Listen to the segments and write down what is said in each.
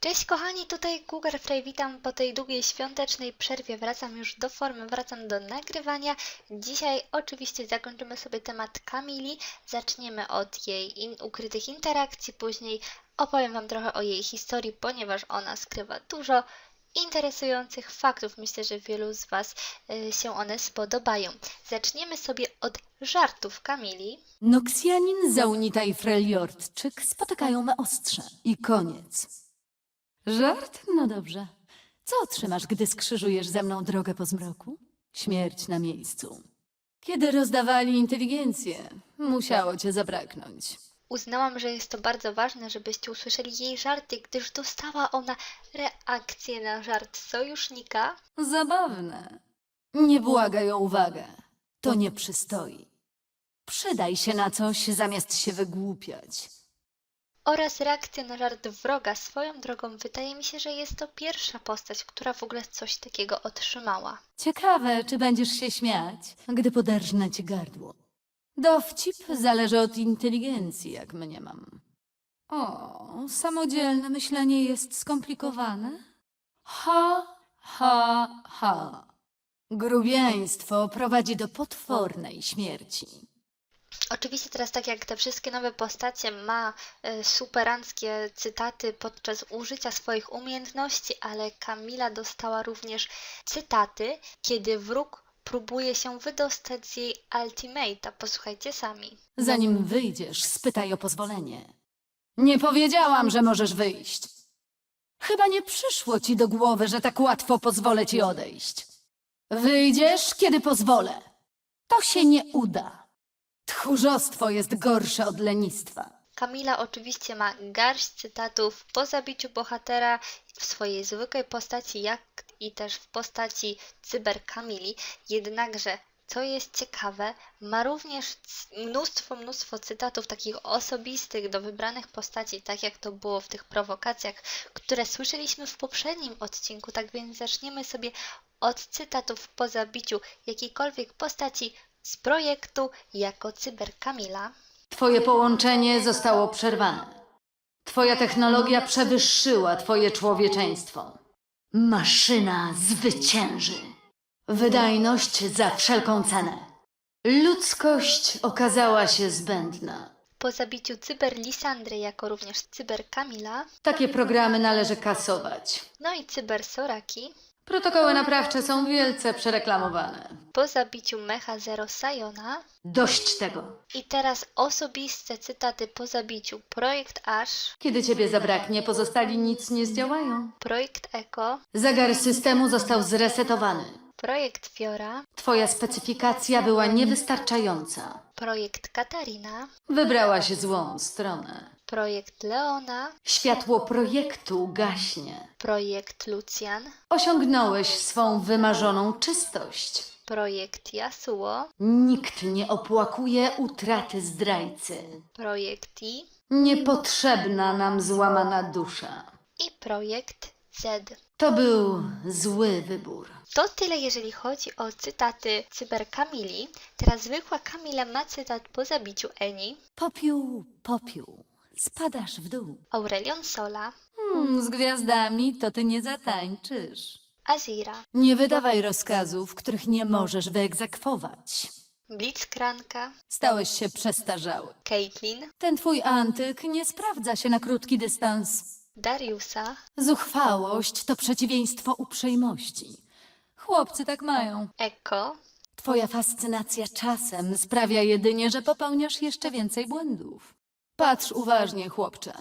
Cześć kochani, tutaj Cougar Frey, witam po tej długiej świątecznej przerwie, wracam już do formy, wracam do nagrywania. Dzisiaj oczywiście zakończymy sobie temat Kamili, zaczniemy od jej in ukrytych interakcji, później opowiem Wam trochę o jej historii, ponieważ ona skrywa dużo interesujących faktów. Myślę, że wielu z Was y, się one spodobają. Zaczniemy sobie od żartów Kamili. Noksjanin, Zaunita i Freljordczyk spotykają me ostrze. I koniec. Żart? No dobrze. Co otrzymasz, gdy skrzyżujesz ze mną drogę po zmroku? Śmierć na miejscu. Kiedy rozdawali inteligencję, musiało cię zabraknąć. Uznałam, że jest to bardzo ważne, żebyście usłyszeli jej żarty, gdyż dostała ona reakcję na żart sojusznika. Zabawne. Nie błagaj o uwagę. To nie przystoi. Przydaj się na coś, zamiast się wygłupiać. Oraz reakcję na żart wroga. Swoją drogą wydaje mi się, że jest to pierwsza postać, która w ogóle coś takiego otrzymała. Ciekawe, czy będziesz się śmiać, gdy poderżnę ci gardło. Dowcip zależy od inteligencji, jak mniemam. O, samodzielne myślenie jest skomplikowane? Ha, ha, ha. Grubieństwo prowadzi do potwornej śmierci. Oczywiście teraz tak jak te wszystkie nowe postacie ma e, superanckie cytaty podczas użycia swoich umiejętności, ale Kamila dostała również cytaty, kiedy wróg próbuje się wydostać z jej ultimate'a. Posłuchajcie sami. Zanim wyjdziesz, spytaj o pozwolenie. Nie powiedziałam, że możesz wyjść. Chyba nie przyszło ci do głowy, że tak łatwo pozwolę ci odejść. Wyjdziesz, kiedy pozwolę. To się nie uda. Tchórzostwo jest gorsze od lenistwa. Kamila oczywiście ma garść cytatów po zabiciu bohatera w swojej zwykłej postaci, jak i też w postaci cyber Kamili. Jednakże, co jest ciekawe, ma również mnóstwo, mnóstwo cytatów takich osobistych do wybranych postaci, tak jak to było w tych prowokacjach, które słyszeliśmy w poprzednim odcinku. Tak więc zaczniemy sobie od cytatów po zabiciu jakiejkolwiek postaci z projektu jako cyber Kamila. Twoje połączenie zostało przerwane. Twoja technologia przewyższyła twoje człowieczeństwo. Maszyna zwycięży. Wydajność za wszelką cenę. Ludzkość okazała się zbędna. Po zabiciu cyber Lisandry, jako również cyber Kamila, Takie programy należy kasować. no i cyber Soraki, Protokoły naprawcze są wielce przereklamowane. po zabiciu Mecha Zero Sayona Dość tego. i teraz osobiste cytaty po zabiciu Projekt Ash, Kiedy ciebie zabraknie, pozostali nic nie zdziałają. Projekt Echo, Zegar systemu został zresetowany. Projekt Fiora, Twoja specyfikacja była niewystarczająca. Projekt Katarina, Wybrałaś złą stronę. Projekt Leona, Światło projektu gaśnie. Projekt Lucian, Osiągnąłeś swą wymarzoną czystość. Projekt Yasuo, Nikt nie opłakuje utraty zdrajcy. Projekt I Niepotrzebna nam złamana dusza. i Projekt Z. To był zły wybór. To tyle, jeżeli chodzi o cytaty cyber Kamili. Teraz zwykła Kamila ma cytat po zabiciu Eni, Popiół, popiół. Spadasz w dół. Aurelion Sola, Hmm, z gwiazdami to ty nie zatańczysz. Azira, Nie wydawaj rozkazów, których nie możesz wyegzekwować. Blitzkranka, Stałeś się przestarzały. Caitlyn, Ten twój antyk nie sprawdza się na krótki dystans. Dariusa, Zuchwałość to przeciwieństwo uprzejmości. Chłopcy tak mają. Echo, Twoja fascynacja czasem sprawia jedynie, że popełniasz jeszcze więcej błędów. Patrz uważnie, chłopcze.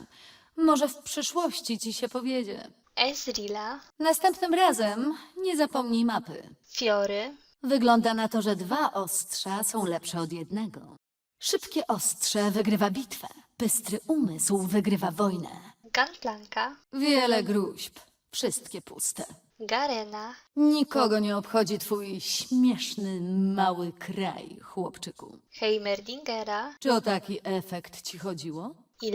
Może w przyszłości ci się powiedzie. Ezreala, Następnym razem nie zapomnij mapy. Fiory, Wygląda na to, że dwa ostrza są lepsze od jednego. Szybkie ostrze wygrywa bitwę, bystry umysł wygrywa wojnę. Gunplanka, Wiele gruźb, wszystkie puste. Garena, Nikogo nie obchodzi twój śmieszny, mały kraj, chłopczyku. Heimerdingera Czy o taki efekt ci chodziło? i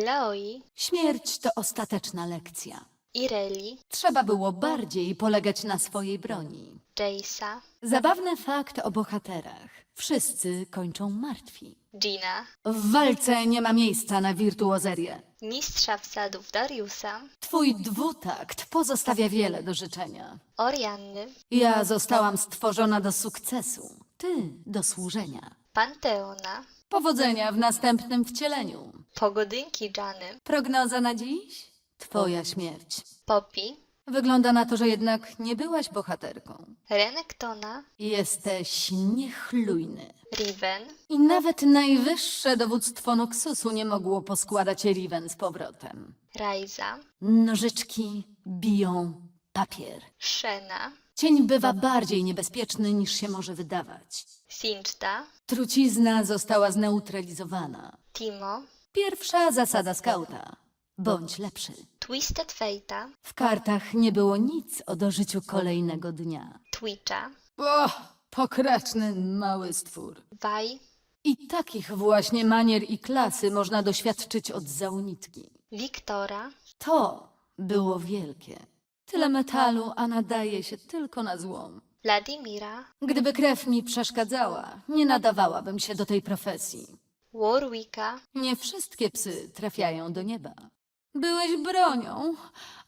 Śmierć to ostateczna lekcja. Ireli, Trzeba było bardziej polegać na swojej broni. Jace'a, Zabawny fakt o bohaterach. Wszyscy kończą martwi. Gina, W walce nie ma miejsca na wirtuozerię. mistrza wsadów Dariusa, Twój dwutakt pozostawia wiele do życzenia. Orianny, Ja zostałam stworzona do sukcesu, ty do służenia. Panteona, Powodzenia w następnym wcieleniu. Pogodynki Jany, Prognoza na dziś? Twoja śmierć. Poppy, Wygląda na to, że jednak nie byłaś bohaterką. Renektona, Jesteś niechlujny. Riven, I nawet najwyższe dowództwo Noxusu nie mogło poskładać Riven z powrotem. Raiza, Nożyczki biją papier. Shena, Cień bywa bardziej niebezpieczny niż się może wydawać. Sinchta, Trucizna została zneutralizowana. Timo, Pierwsza zasada skauta. Bądź lepszy. Twisted Fate'a, W kartach nie było nic o dożyciu kolejnego dnia. Twitcha, O, pokraczny mały stwór. Vi, I takich właśnie manier i klasy można doświadczyć od zaunitki. Wiktora, To było wielkie. Tyle metalu, a nadaje się tylko na złom. Vladimira, Gdyby krew mi przeszkadzała, nie nadawałabym się do tej profesji. Warwicka, Nie wszystkie psy trafiają do nieba. Byłeś bronią.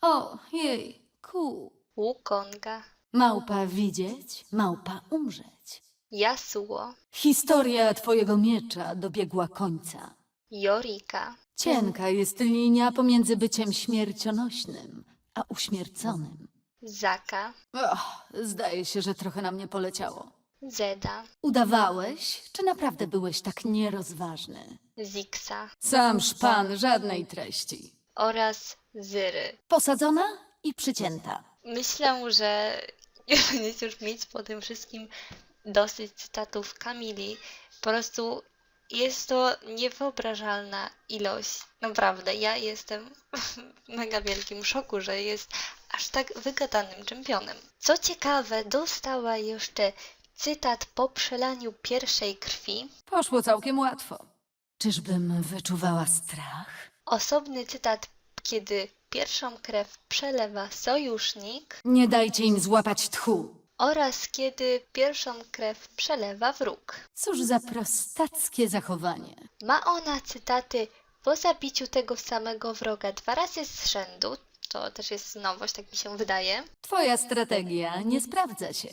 O, jej, ku. Wukonga, Małpa widzieć, małpa umrzeć. Yasuo, Historia twojego miecza dobiegła końca. Yorika, Cienka jest linia pomiędzy byciem śmiercionośnym a uśmierconym. Zaka, Och, zdaje się, że trochę na mnie poleciało. Zeda, Udawałeś, czy naprawdę byłeś tak nierozważny? Zixa Sam szpan żadnej treści. Oraz Zyry. Posadzona i przycięta. Myślę, że będziecie już mieć po tym wszystkim dosyć cytatów Kamili. Po prostu jest to niewyobrażalna ilość. Naprawdę, ja jestem w mega wielkim szoku, że jest aż tak wygadanym czempionem. Co ciekawe, dostała jeszcze cytat po przelaniu pierwszej krwi, Poszło całkiem łatwo. Czyżbym wyczuwała strach? Osobny cytat, kiedy pierwszą krew przelewa sojusznik Nie dajcie im złapać tchu. oraz kiedy pierwszą krew przelewa wróg. Cóż za prostackie zachowanie. Ma ona cytaty po zabiciu tego samego wroga dwa razy z rzędu, to też jest nowość, tak mi się wydaje. Twoja strategia nie sprawdza się.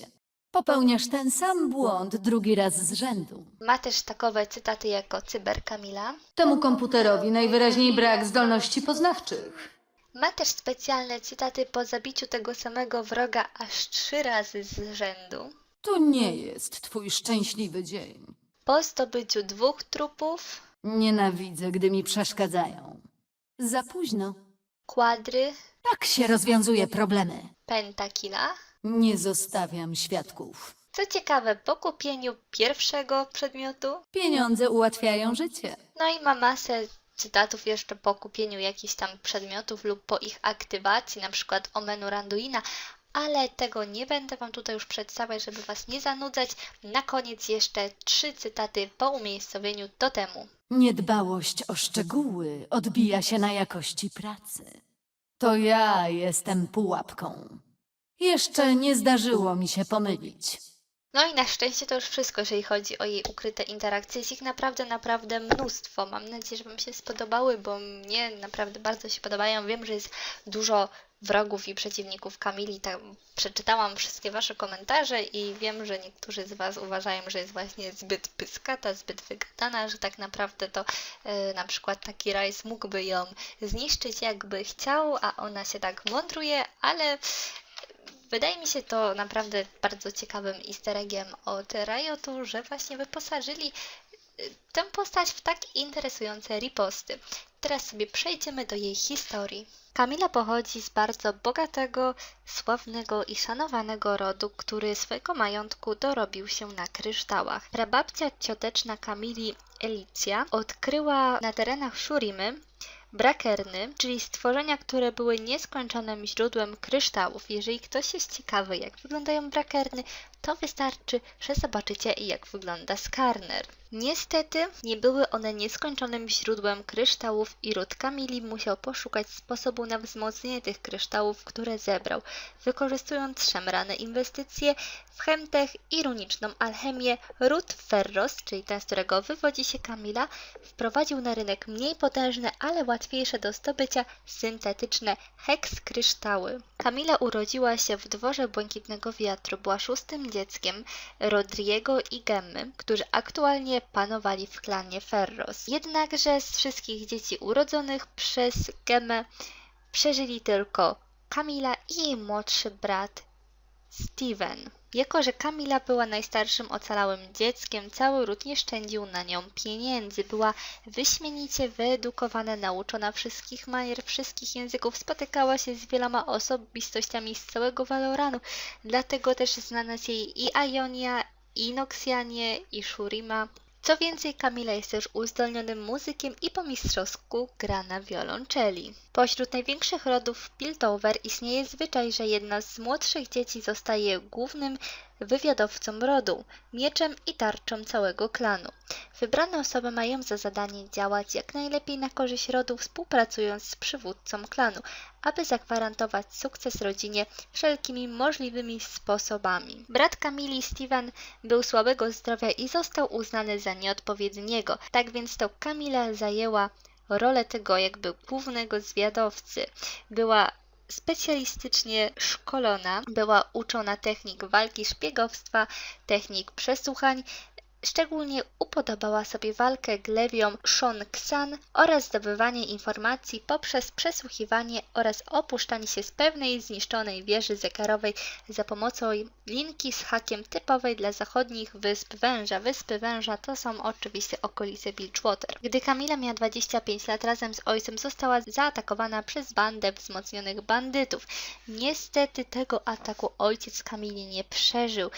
Popełniasz ten sam błąd drugi raz z rzędu. Ma też takowe cytaty jako Cyber Kamila. Temu komputerowi najwyraźniej brak zdolności poznawczych. Ma też specjalne cytaty po zabiciu tego samego wroga aż trzy razy z rzędu. To nie jest twój szczęśliwy dzień. Po zdobyciu dwóch trupów, Nienawidzę, gdy mi przeszkadzają. Za późno. kwadry, Tak się rozwiązuje problemy. pentakilla. Nie zostawiam świadków. Co ciekawe, po kupieniu pierwszego przedmiotu Pieniądze ułatwiają życie. No i ma masę cytatów jeszcze po kupieniu jakichś tam przedmiotów lub po ich aktywacji, na przykład Omenu Randuina, ale tego nie będę Wam tutaj już przedstawiać, żeby Was nie zanudzać. Na koniec jeszcze trzy cytaty po umiejscowieniu totemu. Niedbałość o szczegóły odbija się na jakości pracy. To ja jestem pułapką. Jeszcze nie zdarzyło mi się pomylić. No i na szczęście to już wszystko, jeżeli chodzi o jej ukryte interakcje. Jest ich naprawdę, naprawdę mnóstwo. Mam nadzieję, że Wam się spodobały, bo mnie naprawdę bardzo się podobają. Wiem, że jest dużo wrogów i przeciwników Kamili. Tak, przeczytałam wszystkie Wasze komentarze i wiem, że niektórzy z Was uważają, że jest właśnie zbyt pyskata, zbyt wygadana, że tak naprawdę to e, na przykład taki Rice mógłby ją zniszczyć jakby chciał, a ona się tak mądruje, ale Wydaje mi się to naprawdę bardzo ciekawym easter eggiem od Riotu, że właśnie wyposażyli y, tę postać w tak interesujące riposty. Teraz sobie przejdziemy do jej historii. Kamila pochodzi z bardzo bogatego, sławnego i szanowanego rodu, który swojego majątku dorobił się na kryształach. Prababcia cioteczna Kamili, Elicja, odkryła na terenach Shurimy Brakerny, czyli stworzenia, które były nieskończonym źródłem kryształów. Jeżeli ktoś jest ciekawy, jak wyglądają brakerny, to wystarczy, że zobaczycie, jak wygląda Skarner. Niestety nie były one nieskończonym źródłem kryształów i ród Kamili musiał poszukać sposobu na wzmocnienie tych kryształów, które zebrał, wykorzystując szemrane inwestycje w chemtech i runiczną alchemię. Ród Ferros, czyli ten, z którego wywodzi się Kamila, wprowadził na rynek mniej potężne, ale łatwiejsze do zdobycia syntetyczne heks kryształy. Kamila urodziła się w dworze Błękitnego Wiatru, była szóstym dzieckiem Rodriego i Gemmy, którzy aktualnie panowali w klanie Ferros. Jednakże z wszystkich dzieci urodzonych przez Gemmę przeżyli tylko Kamila i jej młodszy brat Steven. Jako, że Kamila była najstarszym ocalałym dzieckiem, cały ród nie szczędził na nią pieniędzy. Była wyśmienicie wyedukowana, nauczona wszystkich manier, wszystkich języków, spotykała się z wieloma osobistościami z całego Valoranu, dlatego też znana z jej i Ionia, i Noxianie, i Shurima. Co więcej, Kamila jest też uzdolnionym muzykiem i po mistrzowsku gra na wiolonczeli. Pośród największych rodów Piltover istnieje zwyczaj, że jedna z młodszych dzieci zostaje głównym wywiadowcą rodu, mieczem i tarczą całego klanu. Wybrane osoby mają za zadanie działać jak najlepiej na korzyść rodu, współpracując z przywódcą klanu, aby zagwarantować sukces rodzinie wszelkimi możliwymi sposobami. Brat Kamili, Steven, był słabego zdrowia i został uznany za nieodpowiedniego, tak więc to Kamila zajęła rolę tego jakby głównego zwiadowcy. Była specjalistycznie szkolona, była uczona technik walki szpiegowstwa, technik przesłuchań, Szczególnie upodobała sobie walkę glewią Shon Xan oraz zdobywanie informacji poprzez przesłuchiwanie oraz opuszczanie się z pewnej zniszczonej wieży zegarowej za pomocą linki z hakiem typowej dla zachodnich wysp węża. Wyspy węża to są oczywiście okolice Bilgewater. Gdy Kamila miała 25 lat, razem z ojcem została zaatakowana przez bandę wzmocnionych bandytów. Niestety tego ataku ojciec Kamili nie przeżył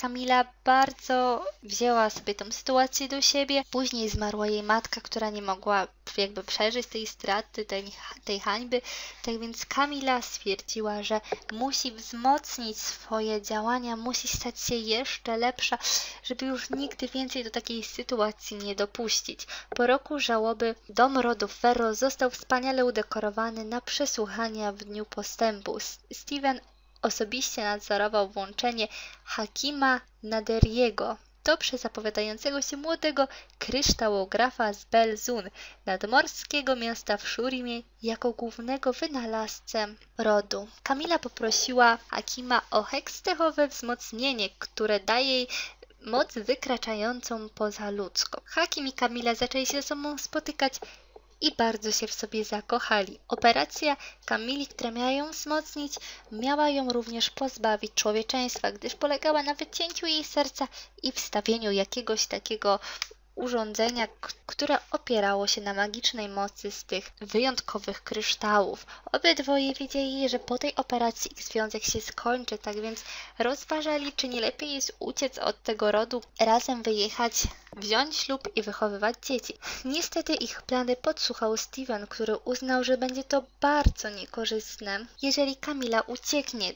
Kamila bardzo wzięła sobie tą sytuację do siebie. Później zmarła jej matka, która nie mogła jakby przeżyć tej straty, tej, tej hańby. Tak więc Kamila stwierdziła, że musi wzmocnić swoje działania, musi stać się jeszcze lepsza, żeby już nigdy więcej do takiej sytuacji nie dopuścić. Po roku żałoby dom rodu Ferro został wspaniale udekorowany na przesłuchania w dniu postępu. Steven Osobiście nadzorował włączenie Hakima Naderiego dobrze zapowiadającego się młodego kryształografa z Belzun, nadmorskiego miasta w Szurimie, jako głównego wynalazcę rodu. Kamila poprosiła Hakima o hekstechowe wzmocnienie, które daje jej moc wykraczającą poza ludzką. Hakim i Kamila zaczęli się ze sobą spotykać i bardzo się w sobie zakochali. Operacja Kamili, która miała ją wzmocnić, miała ją również pozbawić człowieczeństwa, gdyż polegała na wycięciu jej serca i wstawieniu jakiegoś takiego urządzenia, które opierało się na magicznej mocy z tych wyjątkowych kryształów. Obydwoje wiedzieli, że po tej operacji ich związek się skończy, tak więc rozważali, czy nie lepiej jest uciec od tego rodu, razem wyjechać, wziąć ślub i wychowywać dzieci. Niestety ich plany podsłuchał Steven, który uznał, że będzie to bardzo niekorzystne, jeżeli Kamila ucieknie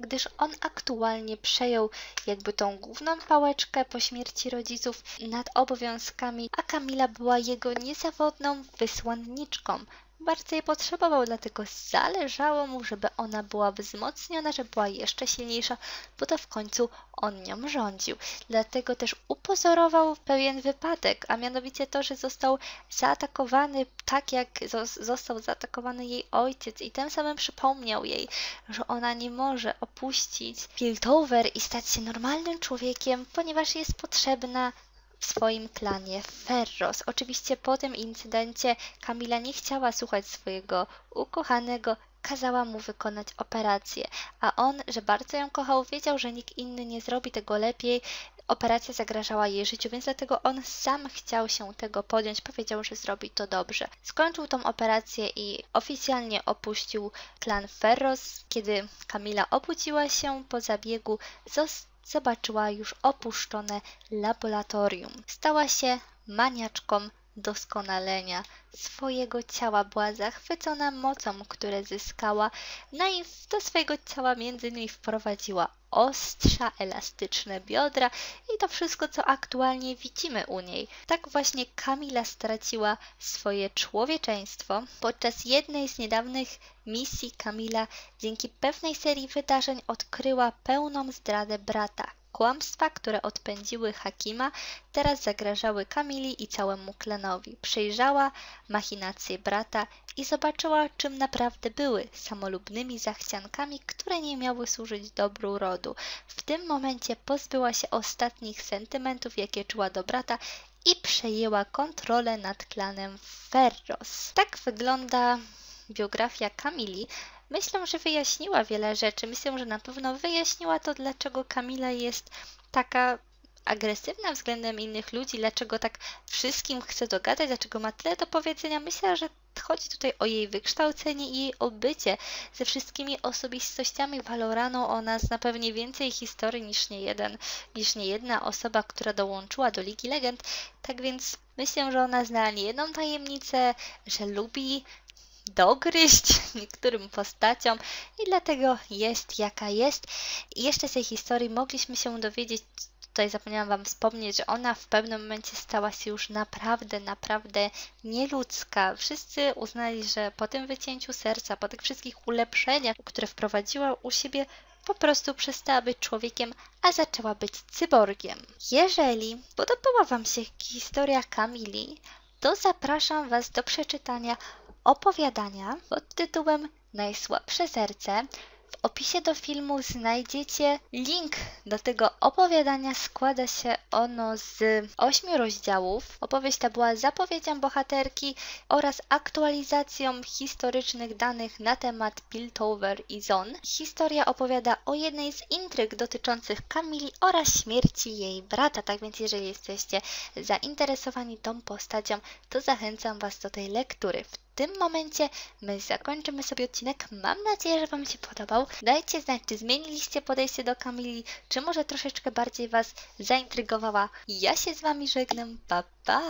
gdyż on aktualnie przejął jakby tą główną pałeczkę po śmierci rodziców nad obowiązkami, a Kamila była jego niezawodną wysłanniczką, bardzo jej potrzebował, dlatego zależało mu, żeby ona była wzmocniona, żeby była jeszcze silniejsza, bo to w końcu on nią rządził. Dlatego też upozorował pewien wypadek, a mianowicie to, że został zaatakowany tak, jak został zaatakowany jej ojciec i tym samym przypomniał jej, że ona nie może opuścić Piltover i stać się normalnym człowiekiem, ponieważ jest potrzebna w swoim klanie Ferros. Oczywiście po tym incydencie Kamila nie chciała słuchać swojego ukochanego, kazała mu wykonać operację, a on, że bardzo ją kochał, wiedział, że nikt inny nie zrobi tego lepiej. Operacja zagrażała jej życiu, więc dlatego on sam chciał się tego podjąć. Powiedział, że zrobi to dobrze. Skończył tą operację i oficjalnie opuścił klan Ferros. Kiedy Kamila obudziła się po zabiegu, została zobaczyła już opuszczone laboratorium. Stała się maniaczką doskonalenia. Swojego ciała. Była zachwycona mocą, które zyskała. No i do swojego ciała między innymi wprowadziła ostrza, elastyczne biodra i to wszystko, co aktualnie widzimy u niej. Tak właśnie Kamila straciła swoje człowieczeństwo. Podczas jednej z niedawnych misji Kamila dzięki pewnej serii wydarzeń odkryła pełną zdradę brata. Kłamstwa, które odpędziły Hakima, teraz zagrażały Kamili i całemu klanowi. Przejrzała machinacje brata i zobaczyła, czym naprawdę były samolubnymi zachciankami, które nie miały służyć dobru rodu. W tym momencie pozbyła się ostatnich sentymentów, jakie czuła do brata i przejęła kontrolę nad klanem Ferros. Tak wygląda biografia Kamili. Myślę, że wyjaśniła wiele rzeczy. Myślę, że na pewno wyjaśniła to, dlaczego Kamila jest taka agresywna względem innych ludzi, dlaczego tak wszystkim chce dogadać, dlaczego ma tyle do powiedzenia. Myślę, że chodzi tutaj o jej wykształcenie i jej obycie ze wszystkimi osobistościami Valoraną. Ona zna pewnie więcej historii niż nie jeden, niż nie jedna osoba, która dołączyła do Ligi Legend. Tak więc myślę, że ona zna nie jedną tajemnicę, że lubi dogryźć niektórym postaciom i dlatego jest jaka jest. I jeszcze z tej historii mogliśmy się dowiedzieć, tutaj zapomniałam Wam wspomnieć, że ona w pewnym momencie stała się już naprawdę, naprawdę nieludzka. Wszyscy uznali, że po tym wycięciu serca, po tych wszystkich ulepszeniach, które wprowadziła u siebie, po prostu przestała być człowiekiem, a zaczęła być cyborgiem. Jeżeli podobała Wam się historia Kamili, to zapraszam Was do przeczytania opowiadania pod tytułem Najsłabsze serce. W opisie do filmu znajdziecie link do tego opowiadania. Składa się ono z ośmiu rozdziałów. Opowieść ta była zapowiedzią bohaterki oraz aktualizacją historycznych danych na temat Piltover i Zon. Historia opowiada o jednej z intryg dotyczących Kamili oraz śmierci jej brata. Tak więc, jeżeli jesteście zainteresowani tą postacią, to zachęcam Was do tej lektury. Tym momencie my zakończymy sobie odcinek. Mam nadzieję, że Wam się podobał. Dajcie znać, czy zmieniliście podejście do Kamili, czy może troszeczkę bardziej Was zaintrygowała. Ja się z Wami żegnam. Pa, pa!